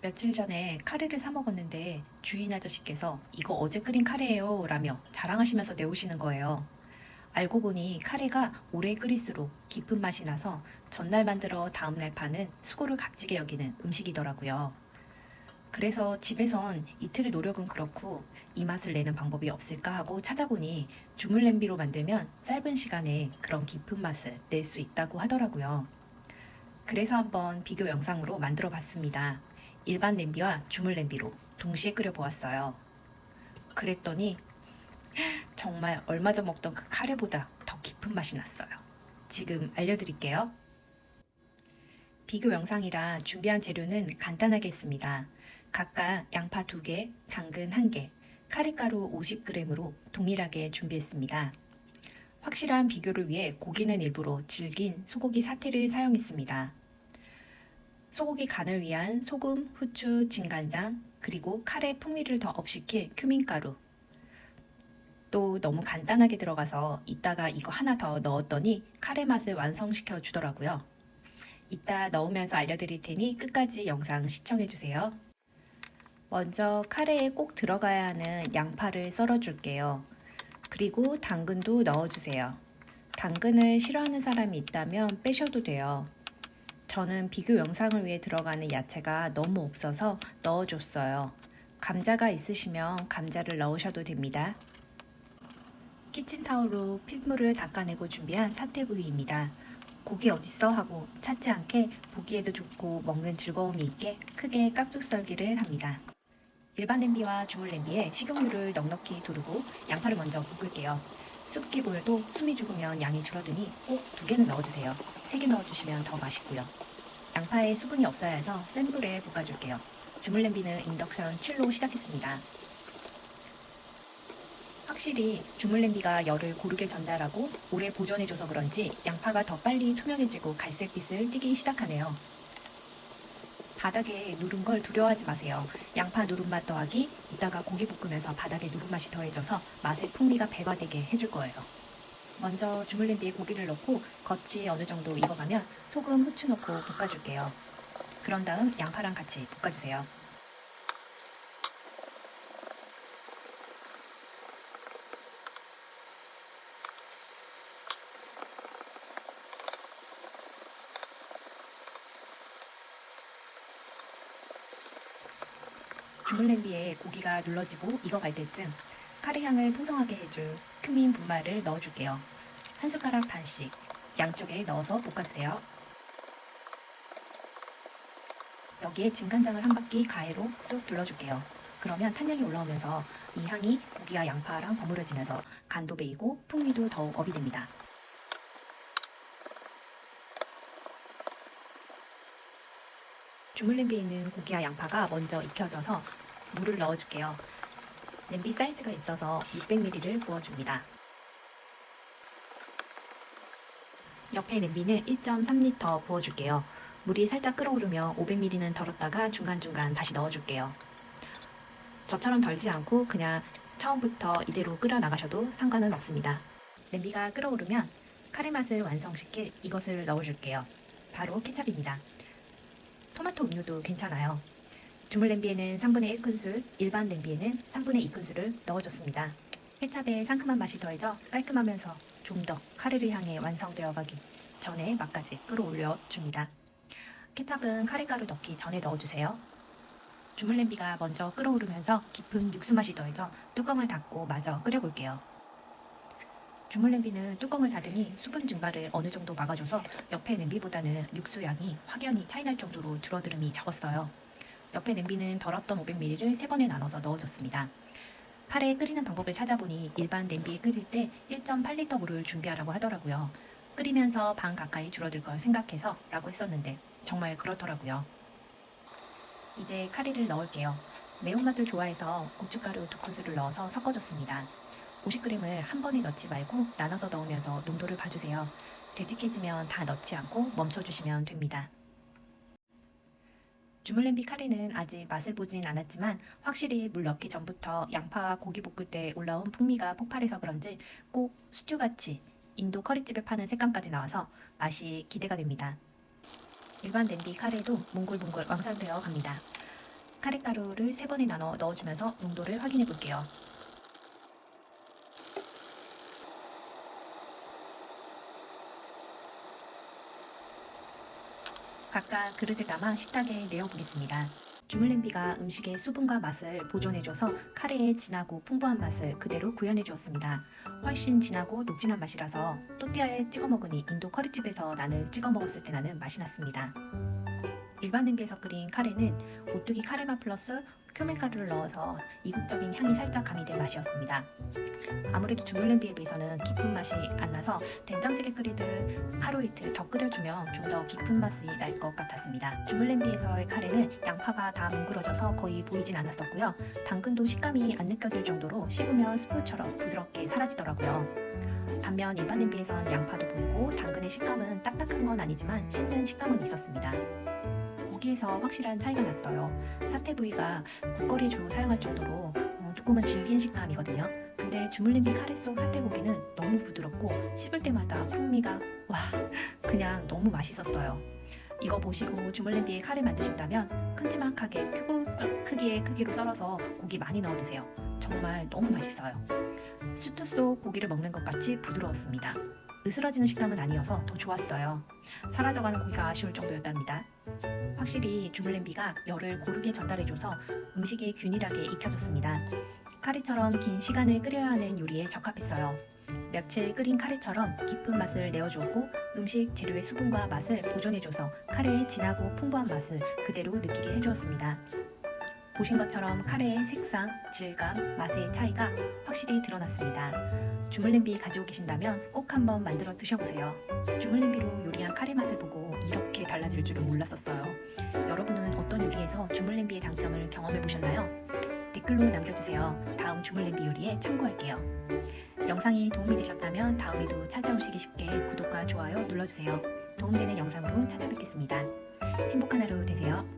며칠 전에 카레를 사 먹었는데 주인 아저씨께서 이거 어제 끓인 카레예요 라며 자랑하시면서 내오시는 거예요. 알고 보니 카레가 오래 끓일수록 깊은 맛이 나서 전날 만들어 다음날 파는 수고를 값지게 여기는 음식이더라고요. 그래서 집에선 이틀의 노력은 그렇고 이 맛을 내는 방법이 없을까 하고 찾아보니 주물 냄비로 만들면 짧은 시간에 그런 깊은 맛을 낼 수 있다고 하더라고요. 그래서 한번 비교 영상으로 만들어 봤습니다. 일반 냄비와 주물 냄비로 동시에 끓여 보았어요. 그랬더니 정말 얼마 전 먹던 그 카레보다 더 깊은 맛이 났어요. 지금 알려드릴게요. 비교 영상이라 준비한 재료는 간단하게 했습니다. 각각 양파 2개, 당근 1개, 카레가루 50g으로 동일하게 준비했습니다. 확실한 비교를 위해 고기는 일부러 질긴 소고기 사태를 사용했습니다. 소고기 간을 위한 소금, 후추, 진간장, 그리고 카레 풍미를 더 업시킬 큐민가루. 또 너무 간단하게 들어가서 이따가 이거 하나 더 넣었더니 카레 맛을 완성시켜 주더라고요. 이따 넣으면서 알려드릴 테니 끝까지 영상 시청해 주세요. 먼저 카레에 꼭 들어가야 하는 양파를 썰어 줄게요. 그리고 당근도 넣어주세요. 당근을 싫어하는 사람이 있다면 빼셔도 돼요. 저는 비교 영상을 위해 들어가는 야채가 너무 없어서 넣어줬어요. 감자가 있으시면 감자를 넣으셔도 됩니다. 키친타올로 핏물을 닦아내고 준비한 사태부위입니다. 고기 어딨어? 하고 찾지 않게 보기에도 좋고 먹는 즐거움이 있게 크게 깍둑 썰기를 합니다. 일반 냄비와 주물 냄비에 식용유를 넉넉히 두르고 양파를 먼저 볶을게요. 보여도 숨이 죽으면 양이 줄어드니 꼭 두 개는 넣어주세요. 세 개 넣어주시면 더 맛있고요. 양파에 수분이 없어야 해서 센 불에 볶아줄게요. 주물 냄비는 인덕션 7로 시작했습니다. 확실히 주물 냄비가 열을 고르게 전달하고 오래 보존해줘서 그런지 양파가 더 빨리 투명해지고 갈색빛을 띠기 시작하네요. 바닥에 누른 걸 두려워하지 마세요. 양파 누른맛 더하기 이따가 고기 볶으면서 바닥에 누른맛이 더해져서 맛의 풍미가 배가 되게 해줄 거예요. 먼저 주물 냄비에 고기를 넣고 겉이 어느 정도 익어가면 소금, 후추 넣고 볶아줄게요. 그런 다음 양파랑 같이 볶아주세요. 주물 냄비에 고기가 눌러지고 익어갈 때쯤 카레 향을 풍성하게 해줄 큐민 분말을 넣어줄게요. 한 숟가락 반씩 양쪽에 넣어서 볶아주세요. 여기에 진간장을 한 바퀴 가해로 쑥 둘러줄게요. 그러면 탄향이 올라오면서 이 향이 고기와 양파랑 버무려지면서 간도 배이고 풍미도 더욱 업이 됩니다. 주물 냄비에 있는 고기와 양파가 먼저 익혀져서 물을 넣어줄게요. 냄비 사이즈가 있어서 600ml를 부어줍니다. 옆에 냄비는 1.3L 부어줄게요. 물이 살짝 끓어오르면 500ml는 덜었다가 중간중간 다시 넣어줄게요. 저처럼 덜지 않고 그냥 처음부터 이대로 끓여 나가셔도 상관은 없습니다. 냄비가 끓어오르면 카레 맛을 완성시킬 이것을 넣어줄게요. 바로 케찹입니다. 토마토 음료도 괜찮아요. 주물 냄비에는 3분의 1큰술, 일반 냄비에는 3분의 2큰술을 넣어줬습니다. 케찹의 상큼한 맛이 더해져 깔끔하면서 좀 더 카레를 향해 완성되어 가기 전에 맛까지 끌어올려 줍니다. 케찹은 카레가루 넣기 전에 넣어주세요. 주물 냄비가 먼저 끓어오르면서 깊은 육수 맛이 더해져 뚜껑을 닫고 마저 끓여볼게요. 주물 냄비는 뚜껑을 닫으니 수분 증발을 어느 정도 막아줘서 옆에 냄비보다는 육수 양이 확연히 차이날 정도로 줄어들음이 적었어요. 옆에 냄비는 덜었던 500ml를 세 번에 나눠서 넣어줬습니다. 카레 끓이는 방법을 찾아보니 일반 냄비에 끓일 때 1.8리터 물을 준비하라고 하더라고요. 끓이면서 반 가까이 줄어들 걸 생각해서 라고 했었는데 정말 그렇더라고요. 이제 카레를 넣을게요. 매운맛을 좋아해서 고춧가루 두 큰술을 넣어서 섞어줬습니다. 50g을 한 번에 넣지 말고 나눠서 넣으면서 농도를 봐주세요. 되직해지면 다 넣지 않고 멈춰주시면 됩니다. 주물냄비 카레는 아직 맛을 보진 않았지만 확실히 물 넣기 전부터 양파와 고기 볶을 때 올라온 풍미가 폭발해서 그런지 꼭 스튜같이 인도 커리집에 파는 색감까지 나와서 맛이 기대가 됩니다. 일반 냄비 카레도 몽골몽골 왕성되어 갑니다. 카레가루를 세 번에 나눠 넣어주면서 농도를 확인해 볼게요. 각각 그릇에 담아 식탁에 내어보겠습니다. 주물 냄비가 음식의 수분과 맛을 보존해줘서 카레의 진하고 풍부한 맛을 그대로 구현해 주었습니다. 훨씬 진하고 녹진한 맛이라서 또띠아에 찍어 먹으니 인도 커리집에서 난을 찍어 먹었을 때 나는 맛이 났습니다. 일반 냄비에서 끓인 카레는 오뚜기 카레맛 플러스 큐멘가루를 넣어서 이국적인 향이 살짝 가미된 맛이었습니다. 아무래도 주물 냄비에 비해서는 깊은 맛이 안 나서 된장찌개 끓이듯 하루 이틀 더 끓여주면 좀 더 깊은 맛이 날 것 같았습니다. 주물 냄비에서의 카레는 양파가 다 뭉그러져서 거의 보이진 않았었고요. 당근도 식감이 안 느껴질 정도로 씹으면 스프처럼 부드럽게 사라지더라고요. 반면 일반 냄비에선 양파도 보이고 당근의 식감은 딱딱한 건 아니지만 씹는 식감은 있었습니다. 고기에서 확실한 차이가 났어요. 사태 부위가 국거리에 주로 사용할 정도로 어, 조금은 질긴 식감이거든요. 근데 주물냄비 카레 속 사태고기는 너무 부드럽고 씹을 때마다 풍미가 와 그냥 너무 맛있었어요. 이거 보시고 주물냄비에 카레 만드신다면 큼지막하게 큐브 썰- 크기의 크기로 썰어서 고기 많이 넣어 드세요. 정말 너무 맛있어요. 수트 속 고기를 먹는 것 같이 부드러웠습니다. 으스러지는 식감은 아니어서 더 좋았어요. 사라져가는 고기가 아쉬울 정도였답니다. 확실히 주물냄비가 열을 고르게 전달해줘서 음식이 균일하게 익혀졌습니다. 카레처럼 긴 시간을 끓여야 하는 요리에 적합했어요. 며칠 끓인 카레처럼 깊은 맛을 내어주었고 음식 재료의 수분과 맛을 보존해줘서 카레의 진하고 풍부한 맛을 그대로 느끼게 해주었습니다. 보신 것처럼 카레의 색상, 질감, 맛의 차이가 확실히 드러났습니다. 주물냄비 가지고 계신다면 꼭 한번 만들어 드셔보세요. 주물냄비로 요리한 카레 맛을 보고 이렇게 달라질 줄은 몰랐었어요. 여러분은 어떤 요리에서 주물냄비의 장점을 경험해 보셨나요? 댓글로 남겨주세요. 다음 주물냄비 요리에 참고할게요. 영상이 도움이 되셨다면 다음에도 찾아오시기 쉽게 구독과 좋아요 눌러주세요. 도움되는 영상으로 찾아뵙겠습니다. 행복한 하루 되세요.